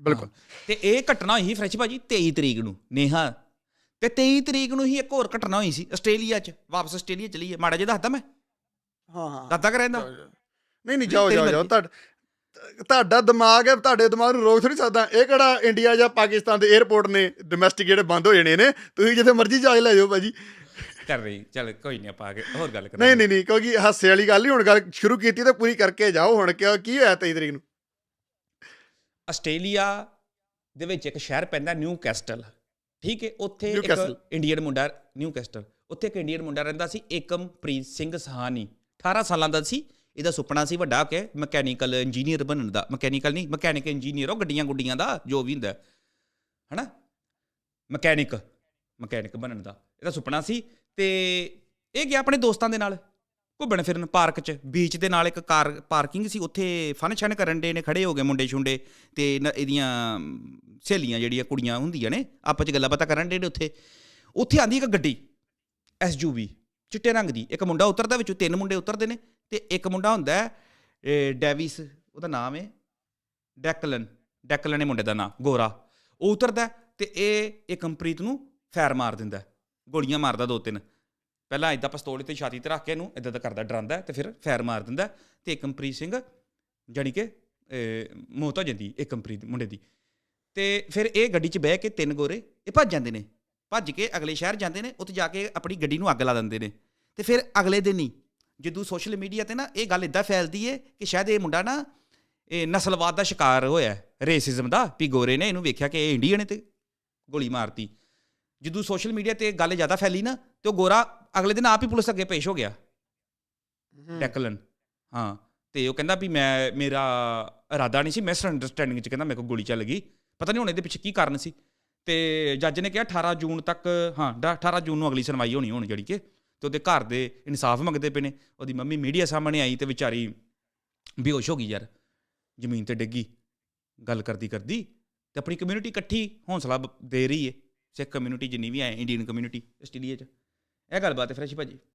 ਬਿਲਕੁਲ। ਤੇ ਇਹ ਘਟਨਾ ਹੋਈ ਫਰੈਸ਼ ਭਾਜੀ 23 ਤਰੀਕ ਨੂੰ ਨੇਹਾ। ਤੇ 23 ਤਰੀਕ ਨੂੰ ਹੀ ਇੱਕ ਹੋਰ ਘਟਨਾ ਹੋਈ ਸੀ ਆਸਟ੍ਰੇਲੀਆ 'ਚ ਵਾਪਸ ਆਸਟ੍ਰੇਲੀਆ ਚਲੀ ਹੈ ਮਾੜਾ ਜਿਹਾ ਦੱਸਦਾ ਮੈਂ? ਹਾਂ ਹਾਂ। ਦੱਸਦਾ ਕਰ ਰਹਿੰਦਾ ਨਹੀਂ ਨਹੀਂ ਜਾਓ ਜਾਓ ਜਾਓ। ਤੁਹਾਡਾ ਤੁਹਾਡਾ ਦਿਮਾਗ ਹੈ ਤੁਹਾਡੇ ਦਿਮਾਗ ਨੂੰ ਰੋਕ ਥੋੜੀ ਸਕਦਾ। ਇਹ ਕਿਹੜਾ ਇੰਡੀਆ ਜਾਂ ਪਾਕਿਸਤਾਨ ਦੇ 에ਅਰਪੋਰਟ ਨੇ ਡੋਮੈਸਟਿਕ ਜਿਹੜੇ ਬੰਦ ਹੋ ਜਾਣੇ ਨੇ ਤੁਸੀਂ ਜਿੱਥੇ ਮਰਜ਼ੀ ਜਾ ਕੇ ਲੈ ਜਾਓ ਭਾਜੀ। ਕਰ ਰਹੀ ਚੱਲ ਕੋਈ ਨਹੀਂ ਆਪਾਂ ਕੇ ਹੋਰ ਗੱਲ ਨਹੀਂ ਕਰਾਂਗੇ। ਨਹੀਂ ਨਹੀਂ ਕਿਉਂਕਿ ਹਾਸੇ ਵਾਲੀ ਗੱਲ ਨਹੀਂ ਹੁਣ ਗੱਲ ਸ਼ੁਰੂ ਕੀਤੀ ਤਾਂ ਪੂਰੀ ਕਰਕੇ ਜਾਓ ਹੁਣ ਕਿਉਂ ਕੀ ਹੋਇਆ 23 ਤਰੀਕ ਨੂੰ? ਆਸਟ੍ਰੇਲੀਆ ਦੇ ਵਿੱਚ ਇੱਕ ਸ਼ਹਿਰ ਪੈਂਦਾ ਨਿਊ ਕੈਸਟਲ ਠੀਕ ਹੈ ਉੱਥੇ ਇੱਕ। ਇੰਡੀਅਨ ਮੁੰਡਾ ਨਿਊ ਕੈਸਟਲ ਉੱਥੇ ਇੱਕ ਇੰਡੀਅਨ ਮੁੰਡਾ ਰਹਿੰਦਾ ਸੀ ਏਕਮਪ੍ਰੀਤ ਸਿੰਘ ਸਹਾਨੀ। 18 ਸਾਲਾਂ ਦਾ ਸੀ ਇਹਦਾ ਸੁਪਨਾ ਸੀ ਵੱਡਾ ਕੇ ਮਕੈਨੀਕਲ ਇੰਜੀਨੀਅਰ ਬਣਨ ਦਾ ਮਕੈਨੀਕਲ ਨਹੀਂ ਮਕੈਨਿਕ ਇੰਜੀਨੀਅਰ ਉਹ ਗੱਡੀਆਂ ਗੁੱਡੀਆਂ ਦਾ ਜੋ ਵੀ ਹੁੰਦਾ। ਹੈ। ਹਨਾ? ਮਕੈਨਿਕ ਮਕੈਨਿਕ ਬਣਨ ਦਾ ਇਹਦਾ ਸੁਪਨਾ ਸੀ। ਤੇ ਇਹ ਗਿਆ ਆਪਣੇ ਦੋਸਤਾਂ ਦੇ ਨਾਲ। ਘੁੰਮਣ ਫਿਰਨ ਪਾਰਕ 'ਚ। ਬੀਚ ਦੇ ਨਾਲ ਇੱਕ ਕਾਰ, ਪਾਰਕਿੰਗ ਸੀ। ਉੱਥੇ ਫਨ ਸ਼ਨ ਕਰਨ ਦੇ ਨੇ, ਖੜੇ ਹੋ ਗਏ ਮੁੰਡੇ ਛੁੰਡੇ ਤੇ ਨ- ਇਹਦੀਆਂ ਸਹੇਲੀਆਂ ਜਿਹੜੀਆਂ ਕੁੜੀਆਂ ਹੁੰਦੀਆਂ ਨੇ, ਆਪਸ 'ਚ ਗੱਲਾਂ ਬਾਤਾਂ ਕਰਨ ਦੇ ਨੇ ਉੱਥੇ। ਉੱਥੇ ਆਂਦੀ ਇੱਕ ਗੱਡੀ ਐਸਯੂਵੀ ਚਿੱਟੇ ਰੰਗ ਦੀ। ਇੱਕ ਮੁੰਡਾ ਉਤਰਦਾ ਵਿੱਚੋਂ, ਤਿੰਨ ਮੁੰਡੇ ਉਤਰਦੇ ਨੇ ਤੇ ਇੱਕ ਮੁੰਡਾ ਹੁੰਦਾ ਡੈਵਿਸ, ਉਹਦਾ ਨਾਮ ਹੈ, ਡੈਕਲਨ ਡੈਕਲਨ ਹੈ ਮੁੰਡੇ ਦਾ ਨਾਮ, ਗੋਰਾ। ਉਹ ਉਤਰਦਾ ਹੈ ਤੇ ਇਹ ਏਕਮਪ੍ਰੀਤ ਨੂੰ ਫੈਰ ਮਾਰ ਦਿੰਦਾ ਗੋਲੀਆਂ ਮਾਰਦਾ ਦੋ ਤਿੰਨ। ਪਹਿਲਾਂ ਇਦਾਂ ਪਿਸਤੌਲ ਤੇ ਛਾਤੀ ਤੇ ਰੱਖ ਕੇ ਇਹਨੂੰ ਇਦਾਂ ਦਾ ਕਰਦਾ, ਡਰਾਉਂਦਾ ਹੈ ਤੇ ਫਿਰ ਫੈਰ ਮਾਰ ਦਿੰਦਾ ਹੈ ਤੇ ਏਕਮਪ੍ਰੀਤ ਸਿੰਘ ਜਾਣੀ ਕਿ ਮੌਤ ਹੋ ਜਾਂਦੀ ਏਕਮਪ੍ਰੀਤ ਮੁੰਡੇ ਦੀ। ਤੇ ਫਿਰ ਇਹ ਗੱਡੀ 'ਚ ਬਹਿ ਕੇ ਤਿੰਨ ਗੋਰੇ, ਇਹ ਭੱਜ ਜਾਂਦੇ ਨੇ, ਭੱਜ ਕੇ ਅਗਲੇ ਸ਼ਹਿਰ ਜਾਂਦੇ ਨੇ, ਉੱਥੇ ਜਾ ਕੇ ਆਪਣੀ ਗੱਡੀ ਨੂੰ ਅੱਗ ਲਾ ਦਿੰਦੇ ਨੇ ਤੇ ਫਿਰ ਅਗਲੇ ਦਿਨ ਹੀ ਜਦੋਂ ਸੋਸ਼ਲ ਮੀਡੀਆ ਤੇ ਨਾ ਇਹ ਗੱਲ ਇਦਾਂ ਫੈਲਦੀ ਏ ਕਿ ਸ਼ਾਇਦ ਇਹ ਮੁੰਡਾ ਨਾ, ਇਹ ਨਸਲਵਾਦ ਦਾ ਸ਼ਿਕਾਰ ਹੋਇਆ ਰੇਸਿਜ਼ਮ ਦਾ, ਵੀ ਗੋਰੇ ਨੇ ਇਹਨੂੰ ਵੇਖਿਆ ਕਿ ਇਹ ਇੰਡੀਅਨ ਹੈ ਤੇ ਗੋਲੀ ਮਾਰਤੀ। ਜਦੋਂ ਸੋਸ਼ਲ ਮੀਡੀਆ ਤੇ ਗੱਲ ਜ਼ਿਆਦਾ ਫੈਲੀ ਨਾ ਤੇ ਉਹ ਗੋਰਾ ਅਗਲੇ ਦਿਨ ਆਪ ਹੀ ਪੁਲਿਸ ਅੱਗੇ ਪੇਸ਼ ਹੋ ਗਿਆ। ਟੈਕਲਨ ਹਾਂ ਤੇ ਉਹ ਕਹਿੰਦਾ ਵੀ ਮੈਂ ਮੇਰਾ ਇਰਾਦਾ ਨਹੀਂ ਸੀ ਮਿਸ ਅੰਡਰਸਟੈਂਡਿੰਗ ਚ ਕਹਿੰਦਾ ਮੇਰੇ ਕੋਲ ਗੋਲੀ ਚੱਲ ਗਈ। ਪਤਾ ਨਹੀਂ ਹੁਣ ਇਹਦੇ ਪਿੱਛੇ ਕੀ ਕਾਰਨ ਸੀ। ਤੇ ਜੱਜ ਨੇ ਕਿਹਾ 18 ਜੂਨ ਤੱਕ ਹਾਂ ਡਾ- 18 ਜੂਨ ਨੂੰ ਅਗਲੀ ਸੁਣਵਾਈ ਹੋਣੀ ਹੁਣ ਜਿਹੜੀ ਕਿ ਤੇ ਉਹਦੇ ਘਰ ਦੇ ਇਨਸਾਫ ਮੰਗਦੇ ਪਏ ਨੇ। ਉਹਦੀ ਮੰਮੀ ਮੀਡੀਆ ਸਾਹਮਣੇ ਆਈ ਤੇ ਵਿਚਾਰੀ ਬੇਹੋਸ਼ ਹੋ ਗਈ ਯਾਰ। ਜ਼ਮੀਨ ਤੇ ਡਿੱਗੀ ਗੱਲ ਕਰਦੀ ਕਰਦੀ ਤੇ ਆਪਣੀ ਕਮਿਊਨਿਟੀ ਇਕੱਠੀ ਹੌਸਲਾ ਦੇ ਰਹੀ ਏ। ਸਿੱਖ ਕਮਿਊਨਿਟੀ ਜਿੰਨੀ ਵੀ ਹੈ ਇੰਡੀਅਨ ਕਮਿਊਨਿਟੀ ਆਸਟ੍ਰੇਲੀਆ 'ਚ। ਇਹ ਗੱਲਬਾਤ ਹੈ ਫਰੈਸ਼ ਭਾਜੀ